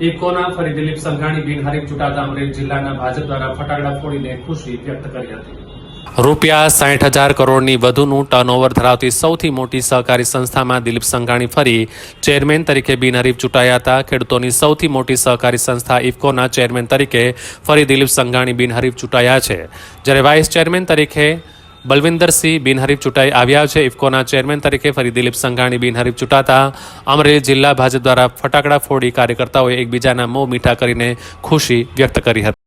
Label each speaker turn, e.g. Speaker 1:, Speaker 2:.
Speaker 1: ઇફકોના ફરી દિલીપ સંઘાણી બિનહરીફ ચૂંટાતા અમરેલી જિલ્લાના ભાજપ દ્વારા ફટાકડા ફોડીને ખુશી વ્યક્ત કરી હતી. રૂપિયા સાઠ હજાર કરોડની વધુનું ટર્નઓવર ધરાવતી સૌથી મોટી સહકારી સંસ્થામાં દિલીપ સંઘાણી ફરી ચેરમેન તરીકે બિનહરીફ ચૂંટાયા હતા. ખેડૂતોની સૌથી મોટી સહકારી સંસ્થા ઇફકોના ચેરમેન તરીકે ફરી દિલીપ સંઘાણી બિનહરીફ ચૂંટાયા છે. જ્યારે વાઇસ ચેરમેન તરીકે બલવિંદરસિંહ બિનહરીફ ચૂંટાઈ આવ્યા છે. ઇફકોના ચેરમેન તરીકે ફરી દિલીપ સંઘાણી, બિનહરીફ ચૂંટાતા. અમરેલી જિલ્લા ભાજપ દ્વારા ફટાકડા ફોડી કાર્યકર્તાઓએ એકબીજાના મોં મીઠા કરીને ખુશી વ્યક્ત કરી હતી.